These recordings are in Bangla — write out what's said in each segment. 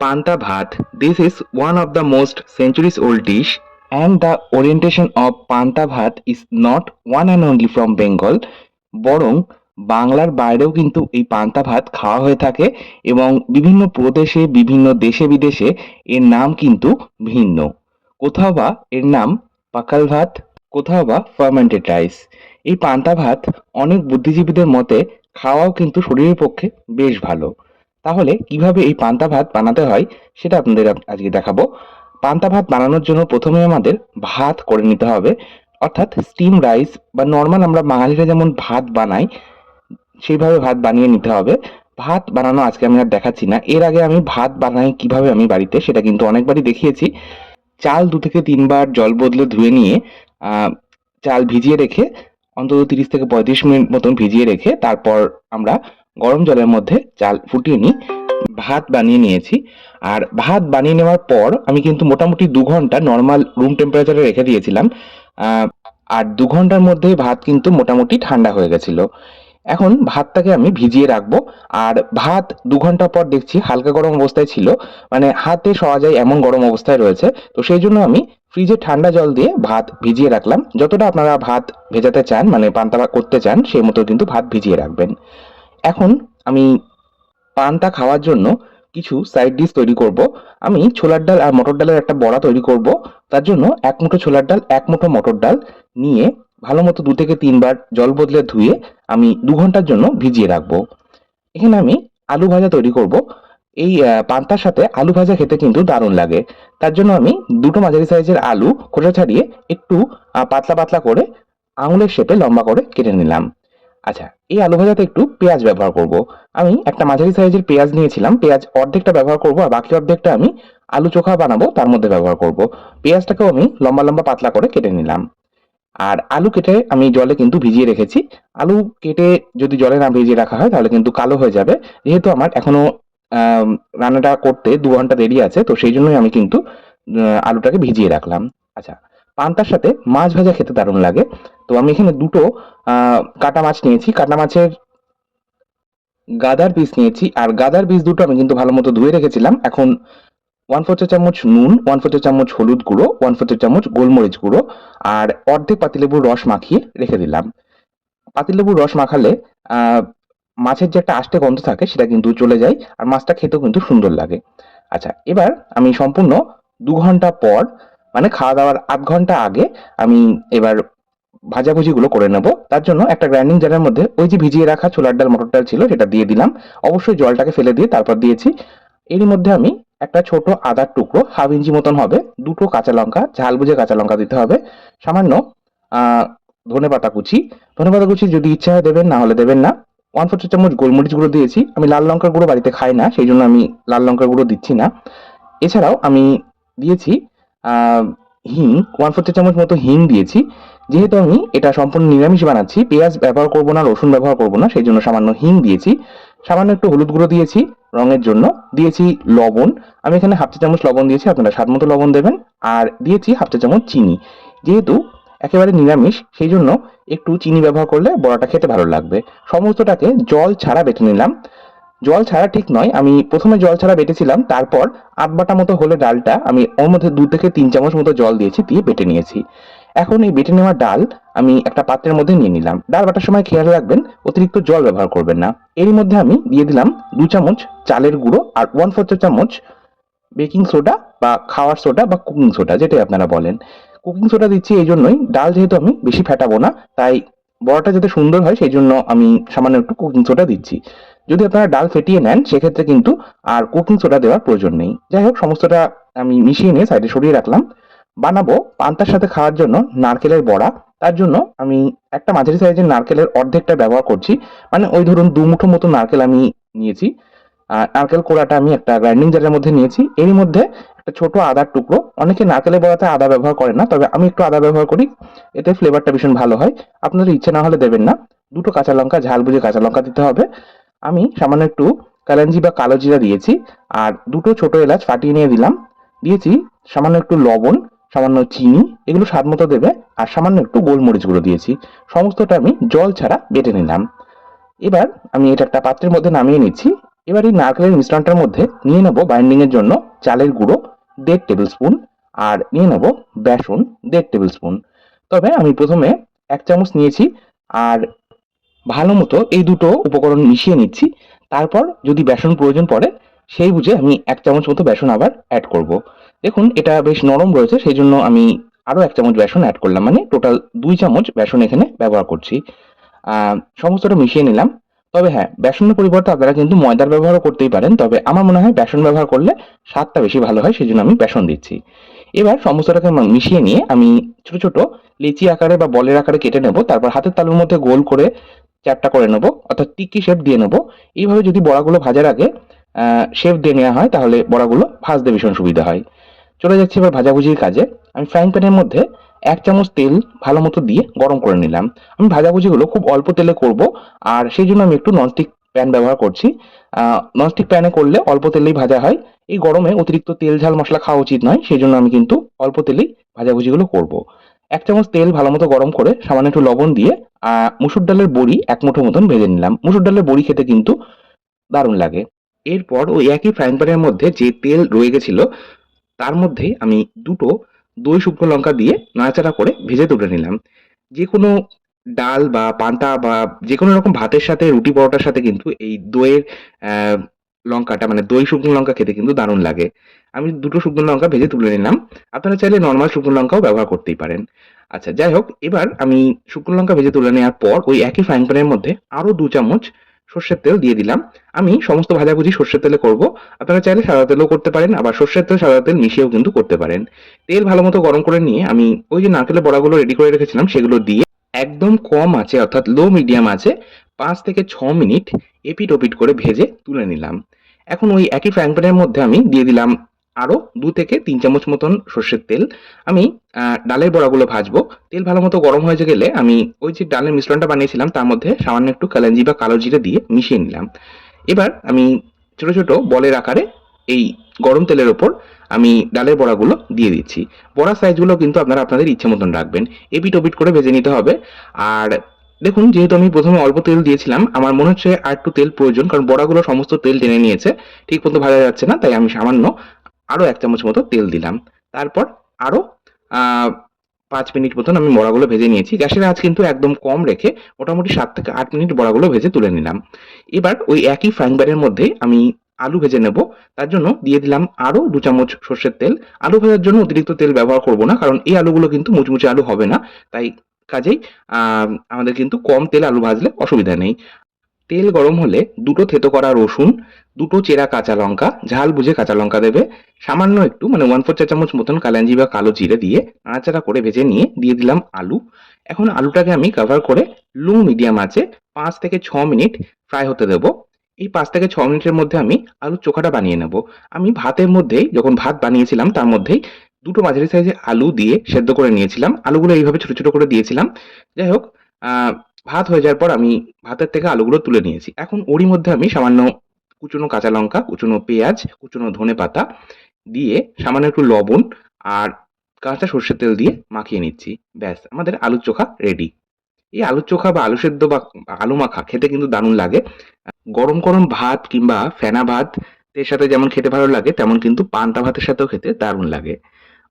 Panta Bhat. This is one of the most centuries old dish and the orientation of Panta Bhat is not one and only from Bengal, বরং বাংলার বাইরেও কিন্তু এই পান্তা ভাত খাওয়া হয়ে থাকে এবং বিভিন্ন প্রদেশে, বিভিন্ন দেশে বিদেশে এর নাম কিন্তু ভিন্ন। কোথাও বা এর নাম পাকাল ভাত, কোথাও বা ফার্মেন্টেড রাইস এই পান্তা ভাত অনেক বুদ্ধিজীবীদের মতে খাওয়াও কিন্তু শরীরের পক্ষে বেশ ভালো। তাহলে কীভাবে এই পান্তা ভাত বানাতে হয় সেটা আপনাদের আজকে দেখাবো। পান্তা ভাত বানানোর জন্য প্রথমে আমাদের ভাত করে নিতে হবে। অর্থাৎ স্টিম রাইস বা নর্মাল আমরা বাঙালিরা যেমন ভাত বানাই, সেইভাবে ভাত বানিয়ে নিতে হবে। ভাত বানানো আজকে আমি আর দেখাচ্ছি না। এর আগে আমি ভাত বানাই কীভাবে আমি বাড়িতে সেটা কিন্তু অনেকবারই দেখিয়েছি। চাল দু থেকে তিনবার জল বদলে ধুয়ে নিয়ে চাল ভিজিয়ে রেখে, অন্তত তিরিশ থেকে পঁয়ত্রিশ মিনিট মতন ভিজিয়ে রেখে, তারপর আমরা গরম জলের মধ্যে চাল ফুটিয়ে নিই, ভাত বানিয়ে নিয়েছি। আর ভাত বানিয়ে নেওয়ার পর আমি কিন্তু মোটামুটি দু ঘণ্টা নর্মাল রুম টেম্পারেচারে রেখে দিয়েছিলাম। আর দু ঘণ্টার মধ্যে ভাত কিন্তু মোটামুটি ঠান্ডা হয়ে গেছিল। এখন ভাতটাকে আমি ভিজিয়ে রাখব। আর ভাত দু ঘণ্টা পর দেখছি হালকা গরম অবস্থায় ছিল। মানে হাতে শোয়া যায় এমন গরম অবস্থায় রয়েছে। তো সেই জন্য আমি ফ্রিজে ঠান্ডা জল দিয়ে ভাত ভিজিয়ে রাখলাম। যতটা আপনারা ভাত ভেজাতে চান মানে পান্তা করতে চান, সেই মতো কিন্তু ভাত ভিজিয়ে রাখবেন। এখন আমি পান্তা খাওয়ার জন্য কিছু সাইড ডিশ তৈরি করব। আমি ছোলার ডাল আর মটর ডালের একটা বড়া তৈরি করব। তার জন্য এক মুঠো ছোলার ডাল, এক মুঠো মটর ডাল নিয়ে ভালো মতো দু থেকে তিনবার জল বদলে ধুয়ে আমি দু ঘণ্টার জন্য ভিজিয়ে রাখব। এখানে আমি আলু ভাজা তৈরি করব। এই পান্তার সাথে আলু ভাজা খেতে কিন্তু দারুণ লাগে। তার জন্য আমি দুটো মাঝারি সাইজের আলু খোসা ছাড়িয়ে একটু পাতলা পাতলা করে আঙুলের শেপে লম্বা করে কেটে নিলাম। আচ্ছা এই আলু ভাজাতে একটু পেঁয়াজ ব্যবহার করব। আমি একটা মাঝারি সাইজের পেঁয়াজ নিয়েছিলাম, পেঁয়াজ অর্ধেকটা ব্যবহার করব আর বাকি অর্ধেকটা আমি আলু চোখা বানাবো, তার মধ্যে ব্যবহার করব। পেঁয়াজটাকেও আমি লম্বা লম্বা পাতলা করে কেটে নিলাম। আর আলু কেটে আমি জলে কিন্তু ভিজিয়ে রেখেছি। আলু কেটে যদি জলে না ভিজিয়ে রাখা হয়, তাহলে কিন্তু কালো হয়ে যাবে। যেহেতু আমার এখনও রান্নাটা করতে দু ঘণ্টা দেরি আছে, তো সেই জন্যই আমি কিন্তু আলুটাকে ভিজিয়ে রাখলাম। আচ্ছা পান্তার সাথে মাছ ভাজা খেতে দারুণ লাগে। তো আমি এখানে দুটো কাটা মাছ নিয়েছি। কাটা মাছের গাদার পিস নিয়েছি। আর গাদার পিস দুটো আমি কিন্তু ভালো মতো ধুয়ে রেখেছিলাম। এখন ওয়ান ফোর চামচ নুন ওয়ান ফোর চামচ হলুদ গুঁড়ো ওয়ান ফোর চামচ গোলমরিচ গুঁড়ো আর অর্ধেক পাতিলেবুর রস মাখিয়ে রেখে দিলাম। পাতিলেবুর রস মাখালে মাছের যে একটা আষ্টে গন্ধ থাকে সেটা কিন্তু চলে যায় আর মাছটা খেতেও কিন্তু সুন্দর লাগে। আচ্ছা এবার আমি সম্পূর্ণ দু ঘণ্টা পর মানে খাওয়া দাওয়ার আধ ঘণ্টা আগে আমি এবার ভাজাভুজিগুলো করে নেব। তার জন্য একটা গ্রাইন্ডিং জারের মধ্যে ওই যে ভিজিয়ে রাখা ছোলার ডাল, মটর ডাল ছিল সেটা দিয়ে দিলাম। অবশ্যই জলটাকে ফেলে দিয়ে তারপর দিয়েছি। এরই মধ্যে আমি একটা ছোট আদার টুকরো, হাফ ইঞ্চি মতন হবে, দুটো কাঁচা লঙ্কা, ঝাল বুঝে কাঁচা লঙ্কা দিতে হবে, সামান্য ধনে পাতা কুচি। ধনে পাতা কুচি যদি ইচ্ছা হয় দেবেন, না হলে দেবেন না। ওয়ান ফোর চামচ গোলমরিচ গুঁড়ো দিয়েছি। আমি লাল লঙ্কার গুঁড়ো বাড়িতে খাই না, সেই জন্য আমি লাল লঙ্কার গুঁড়ো দিচ্ছি না। এছাড়াও আমি দিয়েছি হিং ওয়ান ফোর চামচ মতো হিং দিয়েছি। যেহেতু আমি এটা সম্পূর্ণ নিরামিষ বানাচ্ছি, পেঁয়াজ ব্যবহার করব না, রসুন ব্যবহার করব না, সেই জন্য সামান্য হিং দিয়েছি। সামান্য একটু হলুদ গুঁড়ো দিয়েছি রঙের জন্য। দিয়েছি লবণ। আমি এখানে হাফ চা চামচ লবণ দিয়েছি, আপনারা স্বাদ মতো লবণ দেবেন। আর দিয়েছি হাফ চা চামচ চিনি। যেহেতু একেবারে নিরামিষ, সেই জন্য একটু চিনি ব্যবহার করলে বড়াটা খেতে ভালো লাগবে। সমস্তটাকে জল ছাড়া বেটে নিলাম। জল ছাড়া ঠিক নয়। আমি প্রথমে জল ছাড়া বেটেছিলাম, তারপর আধ বাটা মতো হলে ডালটা, আমি ওর মধ্যে দু থেকে তিন চামচ মতো জল দিয়েছি, দিয়ে বেটে নিয়েছি। এখন এই বেটে নেওয়া ডাল আমি একটা পাত্রের মধ্যে নিয়ে নিলাম। ডাল বাটার সময় খেয়াল রাখবেন, অতিরিক্ত জল ব্যবহার করবেন না। এরই মধ্যে আমি দিয়ে দিলাম দু চামচ চালের গুঁড়ো আর ওয়ান ফোর চামচ বেকিং সোডা বা খাওয়ার সোডা বা কুকিং সোডা যেটাই আপনারা বলেন। কুকিং সোডা দিচ্ছি এই জন্যই। ডাল যেহেতু আমি বেশি ফেটাবো না, তাই বড়াটা যাতে সুন্দর হয়, সেই জন্য আমি সামান্য একটু কুকিং সোডা দিচ্ছি। যদি আপনারা ডাল ফেটিয়ে নেন, সেক্ষেত্রে কিন্তু আর কুকিং সোডা দেওয়ার প্রয়োজন নেই। যাই হোক, সমস্তটা আমি মিশিয়ে নিয়ে সাইডে সরিয়ে রাখলাম। বানাবো পান্তার সাথে খাওয়ার জন্য নারকেলের বড়া। তার জন্য আমি একটা মাঝারি সাইজের নারকেলের অর্ধেকটা ব্যবহার করছি। মানে ওই ধরুন দু মুঠো মতো নারকেল আমি নিয়েছি। আর নারকেল কোড়াটা আমি একটা গ্রাইন্ডিং জারের মধ্যে নিয়েছি। এরই মধ্যে একটা ছোট আদার টুকরো। অনেকে নারকেলের বড়াতে আদা ব্যবহার করে না, তবে আমি একটু আদা ব্যবহার করি। এতে ফ্লেভারটা ভীষণ ভালো হয়। আপনাদের ইচ্ছে না হলে দেবেন না। দুটো কাঁচা লঙ্কা, ঝাল বুঝে কাঁচা লঙ্কা দিতে হবে। আমি সামান্য একটু কালাঞ্জি বা কালো জিরা দিয়েছি, আর দুটো ছোট এলাচ ফাটিয়ে নিয়ে দিলাম। দিয়েছি সামান্য একটু লবণ, সামান্য চিনি, এগুলো স্বাদ মতো দেবে, আর সামান্য একটু গোলমরিচ গুঁড়ো দিয়েছি। সমস্তটা আমি জল ছাড়া বেটে নিলাম। এবার আমি এটা একটা পাত্রের মধ্যে নামিয়ে নিচ্ছি। এবার এই নারকেলের মিশ্রণটার মধ্যে নিয়ে নেব বাইন্ডিং এর জন্য চালের গুঁড়ো দেড় টেবিল স্পুন আর নিয়ে নেব বেসন দেড় টেবিল স্পুন তবে আমি প্রথমে এক চামচ নিয়েছি, আর ভালো মতো এই দুটো উপকরণ মিশিয়ে নিচ্ছি। তারপর যদি বেসন প্রয়োজন পড়ে, সেই বুঝে আমি এক চামচ মতো বেসন আবার অ্যাড করব। দেখুন, এটা বেশ নরম রয়েছে, সেই জন্য আমি আরও এক চামচ বেসন অ্যাড করলাম। মানে টোটাল দুই চামচ বেসন এখানে ব্যবহার করছি। সমস্তটা মিশিয়ে নিলাম। তবে হ্যাঁ বেসনের পরিবর্তে আপনারা কিন্তু ময়দার ব্যবহারও করতেই পারেন। তবে আমার মনে হয় বেসন ব্যবহার করলে স্বাদটা বেশি ভালো হয়, সেই জন্য আমি বেসন দিচ্ছি। এবার সমস্তটাকে মিশিয়ে নিয়ে আমি ছোট ছোট লিচি আকারে বা বলের আকারে কেটে নেব। তারপর হাতের তালুর মধ্যে গোল করে চ্যাপটা করে নেব, অর্থাৎ টিকি শেপ দিয়ে নেব। এইভাবে যদি বড়াগুলো ভাজার আগে শেপ দিয়ে নেওয়া হয়, তাহলে বড়াগুলো ভাজতে ভীষণ সুবিধা হয়। চলে যাচ্ছে এবার ভাজাভুজির কাজে। আমি ফ্রাইং প্যানের মধ্যে এক চামচ তেল ভালো মতো দিয়ে গরম করে নিলাম। আমি ভাজাভুজিগুলো খুব অল্প তেলে করব, আর সেই জন্য আমি একটু ননস্টিক প্যান ব্যবহার করছি। ননস্টিক প্যানে করলে অল্প তেলেই ভাজা হয়। এই গরমে অতিরিক্ত তেল ঝাল মশলা খাওয়া উচিত নয়, সেই জন্য আমি কিন্তু অল্প তেলেই ভাজাভুজিগুলো করব। এক চামচ তেল ভালো মতো গরম করে সামান্য একটু লবণ দিয়ে মুসুর ডালের বড়ি এক মুঠো মতন ভেজে নিলাম। মুসুর ডালের বড়ি খেতে কিন্তু দারুণ লাগে। এরপর ওই একই ফ্রাইং প্যানের মধ্যে যে তেল রয়ে গেছিল, তার মধ্যে আমি দুটো দই শুকনো লঙ্কা দিয়ে নাড়াচাড়া করে ভেজে তুলে নিলাম। যে কোনো ডাল বা পান্তা বা যে কোনো রকম ভাতের সাথে রুটি পরোটার সাথে কিন্তু এই দইয়ের লঙ্কাটা মানে দই শুকনো লঙ্কা খেতে কিন্তু দারুণ লাগে। আমি দুটো শুকনো লঙ্কা ভেজে তুলে নিলাম। আপনারা চাইলে নর্মাল শুকনো লঙ্কাও ব্যবহার করতেই পারেন। আচ্ছা যাই হোক, এবার আমি শুকনো লঙ্কা ভেজে তুলে নেওয়ার পর ওই একই ফ্রাইং প্যানের মধ্যে আরও দু চামচ সর্ষের তেল দিয়ে দিলাম। আমি সমস্ত ভাজাভুজি সর্ষের তেলে করব। আপনারা চাইলে সাদা তেলও করতে পারেন, আবার সর্ষের তেল, সাদা তেল মিশিয়েও কিন্তু করতে পারেন। তেল ভালো মতো গরম করে নিয়ে আমি ওই যে নারকেলের বড়াগুলো রেডি করে রেখেছিলাম, সেগুলো দিয়ে একদম কম আছে, অর্থাৎ লো মিডিয়াম আছে পাঁচ থেকে ছ মিনিট এপিট ওপিট করে ভেজে তুলে নিলাম। এখন ওই একই ফ্রাইং প্যানের মধ্যে আমি দিয়ে দিলাম আরও দু থেকে তিন চামচ মতন সর্ষের তেল। আমি ডালের বড়াগুলো ভাজবো। তেল ভালো মতো গরম হয়ে গেলে আমি ওই যে ডালের মিশ্রণটা বানিয়েছিলাম, তার মধ্যে সামান্য একটু কালাঞ্জি বা কালো জিরে দিয়ে মিশিয়ে নিলাম। এবার আমি ছোট ছোট বলের আকারে এই গরম তেলের ওপর আমি ডালের বড়াগুলো দিয়ে দিচ্ছি। বড়া সাইজগুলো কিন্তু আপনারা আপনাদের ইচ্ছে মতন রাখবেন। এপিট ওপিট করে ভেজে নিতে হবে। আর দেখুন, যেহেতু আমি প্রথমে অল্প তেল দিয়েছিলাম, আমার মনে হচ্ছে আর একটু তেল প্রয়োজন, কারণ বড়াগুলো সমস্ত তেল টেনে নিয়েছে। ঠিক মতো ভাজা যাচ্ছে না, তাই আমি সামান্য আরও এক চামচ মতো তেল দিলাম। তারপর আরও পাঁচ মিনিট মতন আমি বড়াগুলো ভেজে নিয়েছি। গ্যাসের আঁচ কিন্তু একদম কম রেখে মোটামুটি সাত থেকে আট মিনিট বড়াগুলো ভেজে তুলে নিলাম। এবার ওই একই ফ্রাইং প্যানের মধ্যে আমি আলু ভেজে নেব। তার জন্য দিয়ে দিলাম আরও দু চামচ সর্ষের তেল। আলু ভাজার জন্য অতিরিক্ত তেল ব্যবহার করব না, কারণ এই আলুগুলো কিন্তু মুচমুচে আলু হবে না, তাই কাজেই আমাদের কিন্তু কম তেল আলু ভাজলে অসুবিধা নেই। তেল গরম হলে দুটো থেতো করা রসুন, দুটো চেরা কাঁচা লঙ্কা, ঝাল বুঝে কাঁচা লঙ্কা দেবে। সামান্য একটু মানে ওয়ান ফোর চা চামচ মতন কালাঞ্জি বা কালো জিরে দিয়ে নাড়াচাড়া করে ভেজে নিয়ে দিয়ে দিলাম আলু। এখন আলুটাকে আমি কভার করে লো মিডিয়াম আছে পাঁচ থেকে ছ মিনিট ফ্রাই হতে দেবো। এই পাঁচ থেকে ছ মিনিটের মধ্যে আমি আলুর চোখাটা বানিয়ে নেব। আমি ভাতের মধ্যেই, যখন ভাত বানিয়েছিলাম, তার মধ্যেই দুটো মাঝারি সাইজে আলু দিয়ে সেদ্ধ করে নিয়েছিলাম। আলুগুলো এইভাবে ছোট ছোট করে দিয়েছিলাম। যাই হোক ভাত হয়ে যাওয়ার পর আমি ভাতের থেকে আলুগুলো তুলে নিয়েছি। এখন ওরই মধ্যে আমি সামান্য কুচনো কাঁচা লঙ্কা, কুচনো পেঁয়াজ, কুচনো ধনে পাতা দিয়ে সামান্য একটু লবণ আর কাঁচা সর্ষের তেল দিয়ে মাখিয়ে নিচ্ছি। ব্যাস, আমাদের আলুর চোখা রেডি এই আলুর চোখা বা আলু সেদ্ধ বা আলু মাখা খেতে কিন্তু দারুণ লাগে। গরম গরম ভাত কিংবা ফেনা ভাত এর সাথে যেমন খেতে ভালো লাগে, তেমন কিন্তু পান্তা ভাতের সাথেও খেতে দারুণ লাগে।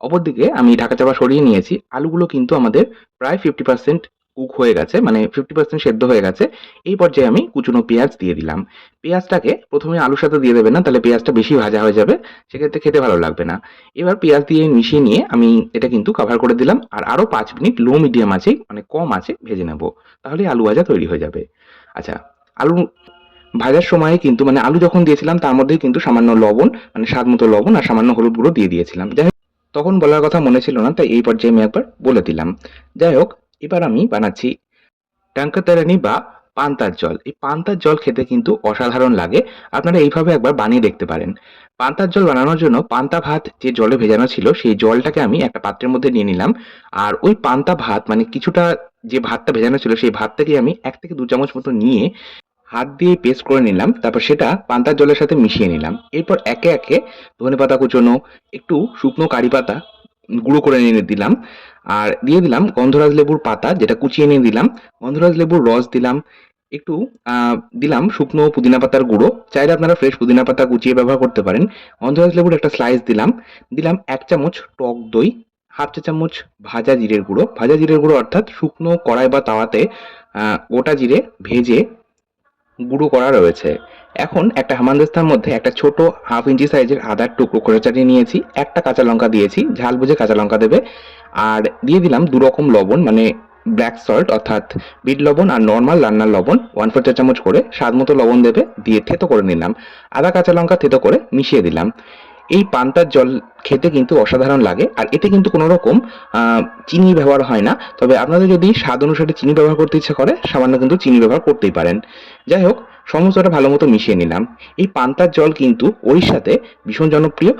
অপরদিকে আমি ঢাকা চাপা সরিয়ে নিয়েছি। আলুগুলো কিন্তু আমাদের প্রায় ফিফটি পার্সেন্ট কুক হয়ে গেছে মানে ফিফটি পার্সেন্ট সেদ্ধ হয়ে গেছে। এই পর্যায়ে আমি কুচনো পেঁয়াজ দিয়ে দিলাম। পেঁয়াজটাকে প্রথমে আলুর সাথে দিয়ে দেবে না, তাহলে পেঁয়াজটা বেশি ভাজা হয়ে যাবে, সেক্ষেত্রে খেতে ভালো লাগবে না। এবার পেঁয়াজ দিয়ে মিশিয়ে নিয়ে আমি এটা কিন্তু কভার করে দিলাম, আর আরও পাঁচ মিনিট লো মিডিয়াম আছে মানে কম আছে ভেজে নেব, তাহলে আলু ভাজা তৈরি হয়ে যাবে। আচ্ছা আলু ভাজার সময় কিন্তু মানে আলু যখন দিয়েছিলাম, তার মধ্যে কিন্তু সামান্য লবণ মানে স্বাদ মতো লবণ আর সামান্য হলুদ গুঁড়ো দিয়ে দিয়েছিলাম। যাই তখন বলার কথা মনে ছিল না, তাই এই পর্যায়ে আমি একবার বলে দিলাম। যাই হোক, এবার আমি বানাচ্ছি টাঙ্কাতারানি বা পান্তার জল। এই পান্তার জল খেতে কিন্তু অসাধারণ লাগে। আপনারা এইভাবে একবার বানিয়ে দেখতে পারেন। পান্তার জল বানানোর জন্য পান্তা ভাত যে জলে ভেজানো ছিল, সেই জলটাকে আমি একটা পাত্রের মধ্যে নিয়ে নিলাম। আর ওই পান্তা ভাত মানে কিছুটা যে ভাতটা ভেজানো ছিল, সেই ভাতটাকে আমি এক থেকে দু চামচ মতো নিয়ে হাত দিয়ে পেস্ট করে নিলাম, তারপর সেটা পান্তার জলের সাথে মিশিয়ে নিলাম। এরপর একে একে ধনে পাতা কুচোনো, একটু শুকনো কারি পাতা গুঁড়ো করে নিয়ে দিলাম, আর দিয়ে দিলাম গন্ধরাজ লেবুর পাতা, যেটা কুচিয়ে নিয়ে দিলাম। গন্ধরাজ লেবুর রস দিলাম, একটু দিলাম শুকনো পুদিনা পাতার গুঁড়ো। চাইলে আপনারা ফ্রেশ পুদিনা পাতা কুচিয়ে ব্যবহার করতে পারেন। গন্ধরাজ লেবুর একটা স্লাইস দিলাম দিলাম এক চামচ টক দই, হাফ চা চামচ ভাজা জিরের গুঁড়ো। ভাজা জিরের গুঁড়ো অর্থাৎ শুকনো কড়াই বা তাওয়াতে গোটা জিরে ভেজে গুঁড়ো করা রয়েছে। এখন একটা হামানদস্তার মধ্যে একটা ছোট হাফ ইঞ্চি সাইজের আদার টুকরো করে চাটিয়ে নিয়েছি। একটা কাঁচা লঙ্কা দিয়েছি, ঝাল বুঝে কাঁচা লঙ্কা দেবে। আর দিয়ে দিলাম দু রকম লবণ মানে ব্ল্যাক সল্ট অর্থাৎ বিট লবণ আর নর্মাল রান্নার লবণ ওয়ান ফোর চা চামচ করে স্বাদ মতো লবণ দেবে, দিয়ে থেতো করে নিলাম। আদা, কাঁচা লঙ্কা থেতো করে মিশিয়ে দিলাম। এই পান্তার জল খেতে কিন্তু অসাধারণ লাগে। আর এতে কিন্তু কোনো রকম চিনি ব্যবহার হয় না। তবে আপনাদের যদি স্বাদ অনুসারে চিনি ব্যবহার করতে ইচ্ছে করে, সামান্য কিন্তু চিনি ব্যবহার করতেই পারেন। যাই হোক, সমস্তটা ভালো মতো মিশিয়ে নিলাম। এই পান্তার জল কিন্তু ওড়িশাতে ভীষণ জনপ্রিয়।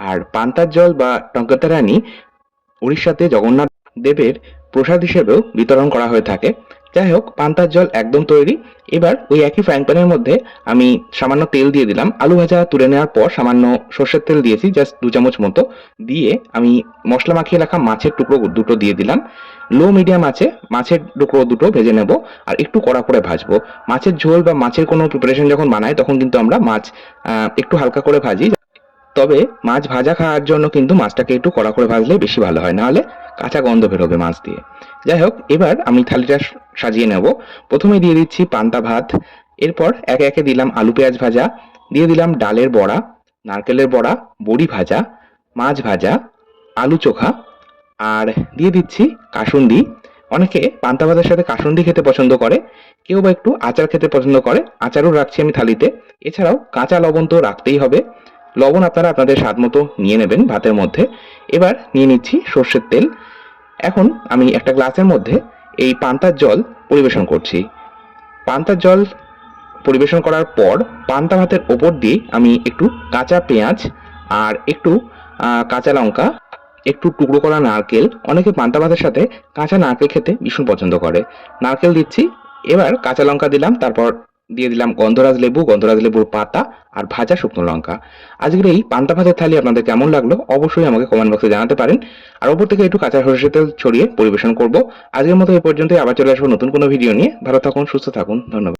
আর পান্তার জল বা টঙ্কাতা রানী উড়িষ্যাতে জগন্নাথ দেবের প্রসাদ হিসেবেও বিতরণ করা হয়ে থাকে। যাই হোক, পান্তার জল একদম তৈরি। এবার ওই একই ফ্রাইং প্যানের মধ্যে আমি সামান্য তেল দিয়ে দিলাম। আলু ভাজা তুলে নেওয়ার পর সামান্য সর্ষের তেল দিয়েছি জাস্ট দু চামচ মতো। দিয়ে আমি মশলা মাখিয়ে রাখা মাছের টুকরো দুটো দিয়ে দিলাম। লো মিডিয়াম আছে, মাছের টুকরো দুটো ভেজে নেব আর একটু কড়া করে ভাজবো। মাছের ঝোল বা মাছের কোনো প্রিপারেশন যখন বানাই, তখন কিন্তু আমরা মাছ একটু হালকা করে ভাজি। তবে মাছ ভাজা খাওয়ার জন্য কিন্তু মাছটাকে একটু কড়া করে ভাজলে বেশি ভালো হয়, নাহলে কাঁচা গন্ধ বেরোবে মাছ দিয়ে। যাই হোক, এবার আমি থালিটা সাজিয়ে নেব। প্রথমে দিয়ে দিচ্ছি পান্তা ভাত, এরপর একে একে দিলাম আলু পেঁয়াজ ভাজা, দিয়ে দিলাম ডালের বড়া, নারকেলের বড়া, বড়ি ভাজা, মাছ ভাজা, আলু চোখা, আর দিয়ে দিচ্ছি কাসুন্দি। অনেকে পান্তা ভাতের সাথে কাসুন্দি খেতে পছন্দ করে, কেউ বা একটু আচার খেতে পছন্দ করে, আচারও রাখছি আমি থালিতে। এছাড়াও কাঁচা লবণ তো রাখতেই হবে। লবণ আপনারা আপনাদের স্বাদ মতো নিয়ে নেবেন ভাতের মধ্যে। এবার নিয়ে নিচ্ছি সর্ষের তেল। এখন আমি একটা গ্লাসের মধ্যে এই পান্তার জল পরিবেশন করছি। পান্তার জল পরিবেশন করার পর পান্তা ভাতের ওপর দিয়ে আমি একটু কাঁচা পেঁয়াজ আর একটু কাঁচা লঙ্কা, একটু টুকরো করা নারকেল, অনেকে পান্তা ভাতের সাথে কাঁচা নারকেল খেতে ভীষণ পছন্দ করে। নারকেল দিচ্ছি, এবার কাঁচা লঙ্কা দিলাম, তারপর দিয়ে দিলাম গন্ধরাজ লেবু, গন্ধরাজ লেবুর পাতা আর ভাজা শুকনো লঙ্কা। আজকের এই পান্তা ভাজার থালি আপনাদের কেমন লাগল অবশ্যই আমাকে কমেন্ট বক্সে জানাতে পারেন। আর ওপর থেকে একটু কাঁচা সরষের তেল ছড়িয়ে পরিবেশন করব। আজকের মতো এই পর্যন্তই, আবার চলে আসব নতুন কোনো ভিডিও নিয়ে। ভালো থাকুন, সুস্থ থাকুন, ধন্যবাদ।